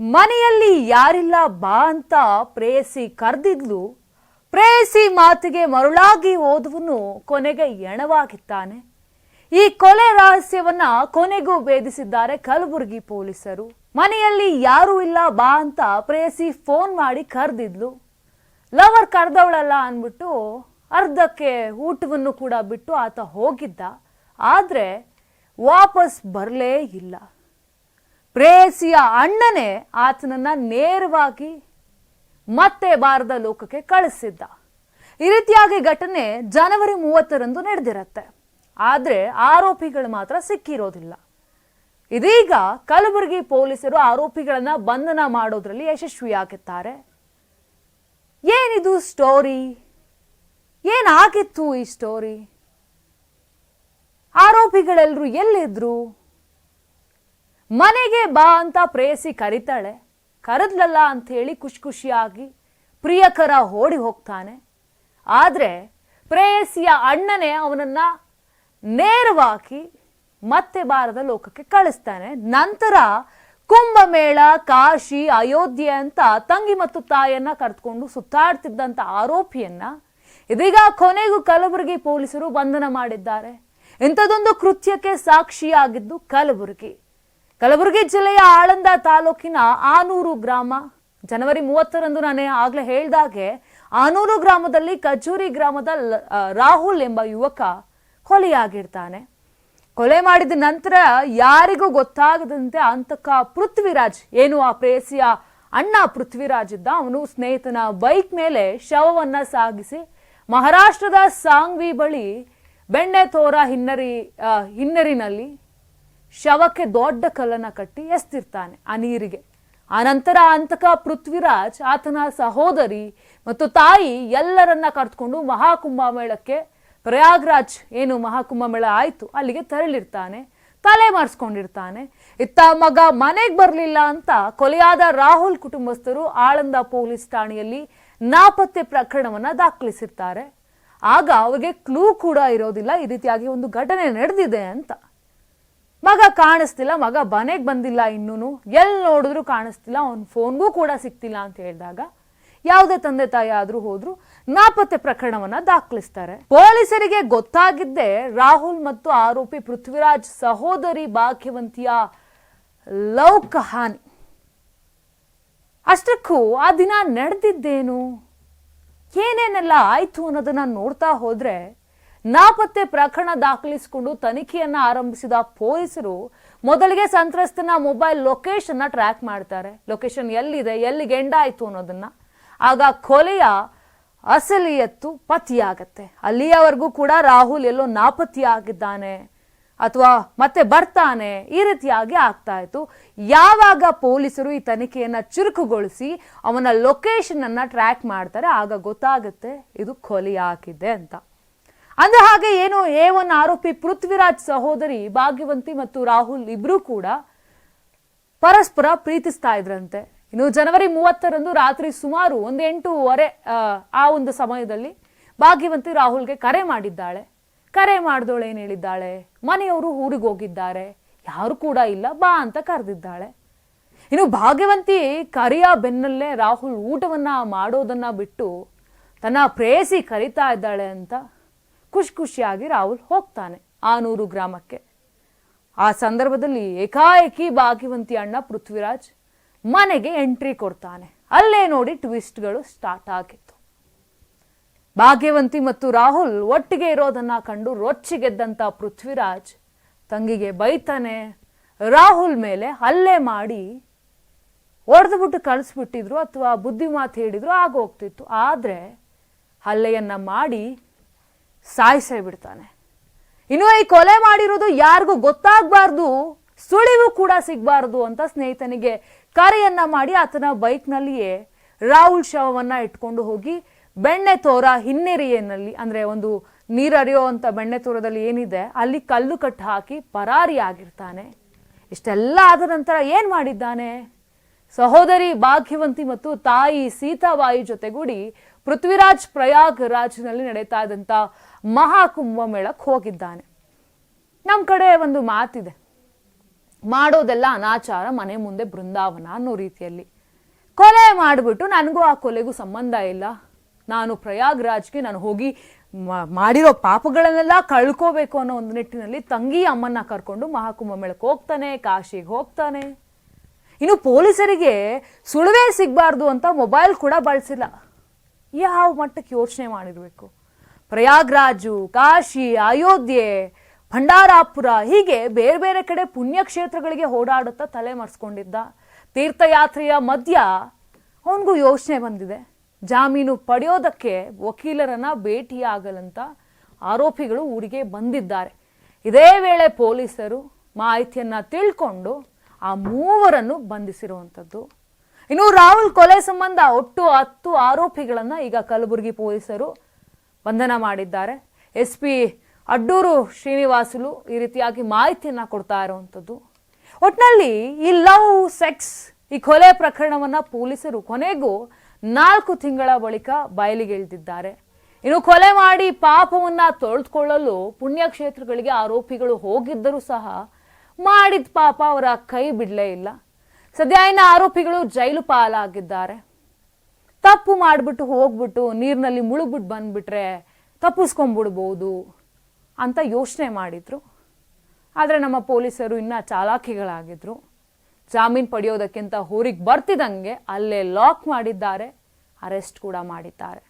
ಮನೆಯಲ್ಲಿ ಯಾರಿಲ್ಲ ಬಾ ಅಂತ ಪ್ರೇಯಸಿ ಕರೆದಿದ್ಲು. ಪ್ರೇಯಸಿ ಮಾತಿಗೆ ಮರುಳಾಗಿ ಓದುವನು ಕೊನೆಗೆ ಎಣವಾಗಿದ್ದಾನೆ. ಈ ಕೊಲೆ ರಹಸ್ಯವನ್ನ ಕೊನೆಗೂ ಭೇದಿಸಿದ್ದಾರೆ ಕಲಬುರಗಿ ಪೊಲೀಸರು. ಮನೆಯಲ್ಲಿ ಯಾರೂ ಇಲ್ಲ ಬಾ ಅಂತ ಪ್ರೇಯಸಿ ಫೋನ್ ಮಾಡಿ ಕರೆದಿದ್ಲು. ಲವರ್ ಕರೆದವಳಲ್ಲ ಅಂದ್ಬಿಟ್ಟು ಅರ್ಧಕ್ಕೆ ಊಟವನ್ನು ಕೂಡ ಬಿಟ್ಟು ಆತ ಹೋಗಿದ್ದ. ಆದರೆ ವಾಪಸ್ ಬರಲೇ ಇಲ್ಲ. ಪ್ರೇಯಸಿಯ ಅಣ್ಣನೇ ಆತನನ್ನ ನೇರವಾಗಿ ಮತ್ತೆ ಬಾರದ ಲೋಕಕ್ಕೆ ಕಳಿಸಿದ್ದ. ಈ ರೀತಿಯಾಗಿ ಘಟನೆ ಜನವರಿ ಮೂವತ್ತರಂದು ನಡೆದಿರತ್ತೆ. ಆದರೆ ಆರೋಪಿಗಳು ಮಾತ್ರ ಸಿಕ್ಕಿರೋದಿಲ್ಲ. ಇದೀಗ ಕಲಬುರಗಿ ಪೊಲೀಸರು ಆರೋಪಿಗಳನ್ನು ಬಂಧನ ಮಾಡೋದ್ರಲ್ಲಿ ಯಶಸ್ವಿಯಾಗಿದ್ದಾರೆ. ಏನಿದು ಸ್ಟೋರಿ? ಏನಾಗಿತ್ತು ಈ ಸ್ಟೋರಿ? ಆರೋಪಿಗಳೆಲ್ಲರೂ ಎಲ್ಲಿದ್ರು? ಮನೆಗೆ ಬಾ ಅಂತ ಪ್ರೇಯಸಿ ಕರಿತಾಳೆ. ಕರೆದ್ಲಲ್ಲ ಅಂತ ಖುಷಿ ಖುಷಿಯಾಗಿ ಪ್ರಿಯಕರ ಓಡಿ ಹೋಗ್ತಾನೆ. ಆದರೆ ಪ್ರೇಯಸಿಯ ಅಣ್ಣನೇ ಅವನನ್ನ ನೇರವಾಗಿ ಮತ್ತೆ ಬಾರದ ಲೋಕಕ್ಕೆ ಕಳಿಸ್ತಾನೆ. ನಂತರ ಕುಂಭಮೇಳ, ಕಾಶಿ, ಅಯೋಧ್ಯೆ ಅಂತ ತಂಗಿ ಮತ್ತು ತಾಯಿಯನ್ನ ಕರೆದುಕೊಂಡು ಸುತ್ತಾಡ್ತಿದ್ದಂಥ ಆರೋಪಿಯನ್ನ ಇದೀಗ ಕೊನೆಗೂ ಕಲಬುರಗಿ ಪೊಲೀಸರು ಬಂಧನ ಮಾಡಿದ್ದಾರೆ. ಇಂಥದೊಂದು ಕೃತ್ಯಕ್ಕೆ ಸಾಕ್ಷಿಯಾಗಿದ್ದು ಕಲಬುರಗಿ. ಕಲಬುರಗಿ ಜಿಲ್ಲೆಯ ಆಳಂದ ತಾಲೂಕಿನ ಆನೂರು ಗ್ರಾಮ. ಜನವರಿ ಮೂವತ್ತರಂದು ನಾನು ಆಗ್ಲೇ ಹೇಳ್ದಾಗೆ ಆನೂರು ಗ್ರಾಮದಲ್ಲಿ ಕಜೂರಿ ಗ್ರಾಮದ ರಾಹುಲ್ ಎಂಬ ಯುವಕ ಕೊಲೆಯಾಗಿರ್ತಾನೆ. ಕೊಲೆ ಮಾಡಿದ ನಂತರ ಯಾರಿಗೂ ಗೊತ್ತಾಗದಂತೆ ಅಂತಕ ಪೃಥ್ವಿರಾಜ್ ಏನು ಆ ಪ್ರೇಸಿಯ ಅಣ್ಣ ಪೃಥ್ವಿರಾಜ್ ಇದ್ದ ಅವನು ಸ್ನೇಹಿತನ ಬೈಕ್ ಮೇಲೆ ಶವವನ್ನ ಸಾಗಿಸಿ ಮಹಾರಾಷ್ಟ್ರದ ಸಾಂಗ್ವಿ ಬಳಿ ಬೆಣ್ಣೆತೋರ ಹಿನ್ನರಿ ಆ, ಹಿನ್ನರಿನಲ್ಲಿ ಶವಕ್ಕೆ ದೊಡ್ಡ ಕಲ್ಲನ್ನ ಕಟ್ಟಿ ಎಸ್ತಿರ್ತಾನೆ ಆ ನೀರಿಗೆ. ಆನಂತರ ಅಂತಕ ಪೃಥ್ವಿರಾಜ್, ಆತನ ಸಹೋದರಿ ಮತ್ತು ತಾಯಿ ಎಲ್ಲರನ್ನ ಕರೆದುಕೊಂಡು ಮಹಾಕುಂಭಮೇಳಕ್ಕೆ ಪ್ರಯಾಗ್ರಾಜ್ ಏನು ಮಹಾಕುಂಭ ಮೇಳ ಆಯ್ತು, ಅಲ್ಲಿಗೆ ತೆರಳಿರ್ತಾನೆ, ತಲೆ ಮಾರಿಸ್ಕೊಂಡಿರ್ತಾನೆ ಇತ್ತ ಮಗ ಮನೆಗೆ ಬರಲಿಲ್ಲ ಅಂತ ಕೊಲೆಯಾದ ರಾಹುಲ್ ಕುಟುಂಬಸ್ಥರು ಆಳಂದ ಪೊಲೀಸ್ ಠಾಣೆಯಲ್ಲಿ ನಾಪತ್ತೆ ಪ್ರಕರಣವನ್ನ ದಾಖಲಿಸಿರ್ತಾರೆ. ಆಗ ಅವರಿಗೆ ಕ್ಲೂ ಕೂಡ ಇರೋದಿಲ್ಲ, ಈ ರೀತಿಯಾಗಿ ಒಂದು ಘಟನೆ ನಡೆದಿದೆ ಅಂತ. ಮಗ ಕಾಣಿಸ್ತಿಲ್ಲ, ಮಗ ಮನೆಗೆ ಬಂದಿಲ್ಲ ಇನ್ನೂ ಎಲ್ಲಿ ನೋಡಿದ್ರು ಕಾಣಿಸ್ತಿಲ್ಲ, ಅವನ ಫೋನ್ಗೂ ಕೂಡ ಸಿಕ್ತಿಲ್ಲ ಅಂತ ಹೇಳಿದಾಗ ಯಾವುದೇ ತಂದೆ ತಾಯಿ ಆದ್ರೂ ಹೋದ್ರು ನಾಪತ್ತೆ ಪ್ರಕರಣವನ್ನ ದಾಖಲಿಸ್ತಾರೆ. ಪೊಲೀಸರಿಗೆ ಗೊತ್ತಾಗಿದ್ದೇ ರಾಹುಲ್ ಮತ್ತು ಆರೋಪಿ ಪೃಥ್ವಿರಾಜ್ ಸಹೋದರಿ ಭಾಗ್ಯವಂತಿಯ ಲವ್ ಕಹಾನಿ ಅಷ್ಟಕ್ಕೂ ಆ ದಿನ ನಡೆದಿದ್ದೇನು? ಏನೇನೆಲ್ಲ ಆಯ್ತು ಅನ್ನೋದನ್ನ ನೋಡ್ತಾ ಹೋದ್ರೆ ನಾಪತ್ತೆ ಪ್ರಕರಣ ದಾಖಲಿಸಿಕೊಂಡು ತನಿಖೆಯನ್ನ ಆರಂಭಿಸಿದ ಪೊಲೀಸರು ಮೊದಲಿಗೆ ಸಂತ್ರಸ್ತನ ಮೊಬೈಲ್ ಲೊಕೇಶನ್ ಟ್ರ್ಯಾಕ್ ಮಾಡ್ತಾರೆ. ಲೊಕೇಶನ್ ಎಲ್ಲಿದೆ, ಎಲ್ಲಿಗೆ ಗೆಂಡ ಆಯ್ತು ಅನ್ನೋದನ್ನ. ಆಗ ಕೊಲೆಯ ಅಸಲಿಯತ್ತು ಪತಿಯಾಗತ್ತೆ. ಅಲ್ಲಿಯವರೆಗೂ ಕೂಡ ರಾಹುಲ್ ಎಲ್ಲೋ ನಾಪತ್ತೆಯಾಗಿದ್ದಾನೆ ಅಥವಾ ಮತ್ತೆ ಬರ್ತಾನೆ ಈ ರೀತಿಯಾಗಿ ಆಗ್ತಾ ಇತ್ತು. ಯಾವಾಗ ಪೊಲೀಸರು ಈ ತನಿಖೆಯನ್ನ ಚುರುಕುಗೊಳಿಸಿ ಅವನ ಲೊಕೇಶನ್ ಅನ್ನ ಟ್ರ್ಯಾಕ್ ಮಾಡ್ತಾರೆ, ಆಗ ಗೊತ್ತಾಗುತ್ತೆ ಇದು ಕೊಲೆಯಾಗಿದೆ ಅಂತ. ಅಂದ ಹಾಗೆ ಏನು ಎ ಒನ್ ಆರೋಪಿ ಪೃಥ್ವಿರಾಜ್ ಸಹೋದರಿ ಭಾಗ್ಯವಂತಿ ಮತ್ತು ರಾಹುಲ್ ಇಬ್ರು ಕೂಡ ಪರಸ್ಪರ ಪ್ರೀತಿಸ್ತಾ ಇದ್ರಂತೆ. ಇನ್ನು ಜನವರಿ ಮೂವತ್ತರಂದು ರಾತ್ರಿ ಸುಮಾರು ಒಂದು ಎಂಟೂವರೆ ಆ ಒಂದು ಸಮಯದಲ್ಲಿ ಭಾಗ್ಯವಂತಿ ರಾಹುಲ್ಗೆ ಕರೆ ಮಾಡಿದ್ದಾಳೆ. ಕರೆ ಮಾಡಿದವಳು ಏನು ಹೇಳಿದ್ದಾಳೆ? ಮನೆಯವರು ಊರಿಗೆ ಹೋಗಿದ್ದಾರೆ. ಯಾರು ಕೂಡ ಇಲ್ಲ, ಬಾ ಅಂತ ಕರೆದಿದ್ದಾಳೆ. ಇನ್ನು ಭಾಗ್ಯವಂತಿ ಕರಿಯ ಬೆನ್ನಲ್ಲೇ ರಾಹುಲ್ ಊಟವನ್ನ ಮಾಡೋದನ್ನ ಬಿಟ್ಟು ತನ್ನ ಪ್ರೇಯಸಿ ಕರಿತಾ ಇದ್ದಾಳೆ ಅಂತ ಖುಷಿ ಖುಷಿಯಾಗಿ ರಾಹುಲ್ ಹೋಗ್ತಾನೆ ಆನೂರು ಗ್ರಾಮಕ್ಕೆ. ಆ ಸಂದರ್ಭದಲ್ಲಿ ಏಕಾಏಕಿ ಭಾಗ್ಯವಂತಿ ಅಣ್ಣ ಪೃಥ್ವಿರಾಜ್ ಮನೆಗೆ ಎಂಟ್ರಿ ಕೊಡ್ತಾನೆ. ಅಲ್ಲೇ ನೋಡಿ ಟ್ವಿಸ್ಟ್ಗಳು ಸ್ಟಾರ್ಟ್ ಆಗಿತ್ತು. ಭಾಗ್ಯವಂತಿ ಮತ್ತು ರಾಹುಲ್ ಒಟ್ಟಿಗೆ ಇರೋದನ್ನ ಕಂಡು ರೊಚ್ಚಿಗೆದ್ದಂತ ಪೃಥ್ವಿರಾಜ್ ತಂಗಿಗೆ ಬೈತಾನೆ, ರಾಹುಲ್ ಮೇಲೆ ಹಲ್ಲೆ ಮಾಡಿ ಹೊಡೆದ್ಬಿಟ್ಟು ಕಳಿಸ್ಬಿಟ್ಟಿದ್ರು ಅಥವಾ ಬುದ್ಧಿ ಮಾತು ಹೇಳಿದ್ರು ಆಗೋಗ್ತಿತ್ತು. ಆದ್ರೆ ಹಲ್ಲೆಯನ್ನು ಮಾಡಿ ಸಾಯಿಸೇ ಬಿಡ್ತಾನೆ. ಇನ್ನು ಈ ಕೊಲೆ ಮಾಡಿರೋದು ಯಾರಿಗೂ ಗೊತ್ತಾಗಬಾರ್ದು, ಸುಳಿವು ಕೂಡ ಸಿಗಬಾರ್ದು ಅಂತ ಸ್ನೇಹಿತನಿಗೆ ಕರೆಯನ್ನ ಮಾಡಿ ಆತನ ಬೈಕ್ನಲ್ಲಿಯೇ ರಾಹುಲ್ ಶವವನ್ನ ಇಟ್ಕೊಂಡು ಹೋಗಿ ಬೆಣ್ಣೆ ತೋರ ಹಿನ್ನೆರಿಯಲ್ಲಿ, ಅಂದ್ರೆ ಒಂದು ನೀರರಿಯುವಂತ ಬೆಣ್ಣೆ ತೋರದಲ್ಲಿ ಏನಿದೆ, ಅಲ್ಲಿ ಕಲ್ಲು ಕಟ್ಟು ಹಾಕಿ ಪರಾರಿ ಆಗಿರ್ತಾನೆ. ಇಷ್ಟೆಲ್ಲ ಆದ ನಂತರ ಏನ್ ಮಾಡಿದ್ದಾನೆ? ಸಹೋದರಿ ಭಾಗ್ಯವಂತಿ ಮತ್ತು ತಾಯಿ ಸೀತಾಬಾಯಿ ಜೊತೆಗೂಡಿ ಪೃಥ್ವಿರಾಜ್ ಪ್ರಯಾಗ್ ರಾಜ್ನಲ್ಲಿ ನಡೀತಾ ಇದ್ದಂತ ಮಹಾಕುಂಭ ಮೇಳಕ್ಕೆ ಹೋಗಿದ್ದಾನೆ. ನಮ್ಮ ಕಡೆ ಒಂದು ಮಾತಿದೆ. ಮಾಡೋದೆಲ್ಲ ಅನಾಚಾರ, ಮನೆ ಮುಂದೆ ಬೃಂದಾವನ ಅನ್ನೋ ರೀತಿಯಲ್ಲಿ. ಕೊಲೆ ಮಾಡಿಬಿಟ್ಟು ನನಗೂ ಆ ಕೊಲೆಗೂ ಸಂಬಂಧ ಇಲ್ಲ. ನಾನು ಪ್ರಯಾಗ್ರಾಜ್ಗೆ ನಾನು ಹೋಗಿ ಮಾಡಿರೋ ಪಾಪಗಳನ್ನೆಲ್ಲ ಕಳ್ಕೋಬೇಕು ಅನ್ನೋ ಒಂದು ನಿಟ್ಟಿನಲ್ಲಿ ತಂಗಿ ಅಮ್ಮನ್ನ ಕರ್ಕೊಂಡು ಮಹಾಕುಂಭ ಮೇಳಕ್ಕೆ ಹೋಗ್ತಾನೆ, ಕಾಶಿಗೆ ಹೋಗ್ತಾನೆ. ಇನ್ನು ಪೊಲೀಸರಿಗೆ ಸುಳುವೇ ಸಿಗಬಾರ್ದು ಅಂತ ಮೊಬೈಲ್ ಕೂಡ ಬಳಸಿಲ್ಲ. ಯಾವ ಮಟ್ಟಕ್ಕೆ ಯೋಚನೆ ಮಾಡಿರಬೇಕು? ಪ್ರಯಾಗ್ರಾಜು, ಕಾಶಿ, ಅಯೋಧ್ಯೆ, ಭಂಡಾರಾಪುರ ಹೀಗೆ ಬೇರೆ ಬೇರೆ ಕಡೆ ಪುಣ್ಯಕ್ಷೇತ್ರಗಳಿಗೆ ಓಡಾಡುತ್ತಾ ತಲೆ ಮರೆಸ್ಕೊಂಡಿದ್ದ ತೀರ್ಥಯಾತ್ರೆಯ ಮಧ್ಯ ಅವನಿಗೂ ಯೋಚನೆ ಬಂದಿದೆ. ಜಾಮೀನು ಪಡೆಯೋದಕ್ಕೆ ವಕೀಲರನ್ನ ಭೇಟಿಯಾಗಲಂತ ಆರೋಪಿಗಳು ಊರಿಗೆ ಬಂದಿದ್ದಾರೆ. ಇದೇ ವೇಳೆ ಪೊಲೀಸರು ಮಾಹಿತಿಯನ್ನ ತಿಳ್ಕೊಂಡು ಆ ಮೂವರನ್ನು ಬಂಧಿಸಿರುವಂಥದ್ದು. ಇನ್ನು ರಾಹುಲ್ ಕೊಲೆ ಸಂಬಂಧ ಒಟ್ಟು ಹತ್ತು ಆರೋಪಿಗಳನ್ನ ಈಗ ಕಲಬುರಗಿ ಪೊಲೀಸರು ಬಂಧನ ಮಾಡಿದ್ದಾರೆ. ಎಸ್ ಪಿ ಅಡ್ಡೂರು ಶ್ರೀನಿವಾಸುಲು ಈ ರೀತಿಯಾಗಿ ಮಾಹಿತಿಯನ್ನು ಕೊಡ್ತಾ ಇರುವಂಥದ್ದು. ಒಟ್ಟಿನಲ್ಲಿ ಈ ಲವ್, ಸೆಕ್ಸ್ ಈ ಕೊಲೆ ಪ್ರಕರಣವನ್ನು ಪೊಲೀಸರು ಕೊನೆಗೂ ನಾಲ್ಕು ತಿಂಗಳ ಬಳಿಕ ಬಯಲಿಗೆ ಇಳಿದಿದ್ದಾರೆ. ಇನ್ನು ಕೊಲೆ ಮಾಡಿ ಪಾಪವನ್ನ ತೊಳೆದುಕೊಳ್ಳಲು ಪುಣ್ಯಕ್ಷೇತ್ರಗಳಿಗೆ ಆರೋಪಿಗಳು ಹೋಗಿದ್ದರೂ ಸಹ ಮಾಡಿದ ಪಾಪ ಅವರ ಕೈ ಬಿಡಲೇ ಇಲ್ಲ. ಸದ್ಯ ಇನ್ನು ಆರೋಪಿಗಳು ಜೈಲು ಪಾಲಾಗಿದ್ದಾರೆ. ತಪ್ಪು ಮಾಡಿಬಿಟ್ಟು ಹೋಗ್ಬಿಟ್ಟು ನೀರಿನಲ್ಲಿ ಮುಳುಗ್ಬಿಟ್ಟು ಬಂದ್ಬಿಟ್ರೆ ತಪ್ಪಿಸ್ಕೊಂಬಿಡ್ಬೋದು ಅಂತ ಯೋಚನೆ ಮಾಡಿದ್ರು. ಆದರೆ ನಮ್ಮ ಪೊಲೀಸರು ಇನ್ನೂ ಚಾಲಾಕಿಗಳಾಗಿದ್ರು. ಜಾಮೀನು ಪಡೆಯೋದಕ್ಕಿಂತ ಊರಿಗೆ ಬರ್ತಿದ್ದಂಗೆ ಅಲ್ಲೇ ಲಾಕ್ ಮಾಡಿದ್ದಾರೆ, ಅರೆಸ್ಟ್ ಕೂಡ ಮಾಡಿದ್ದಾರೆ.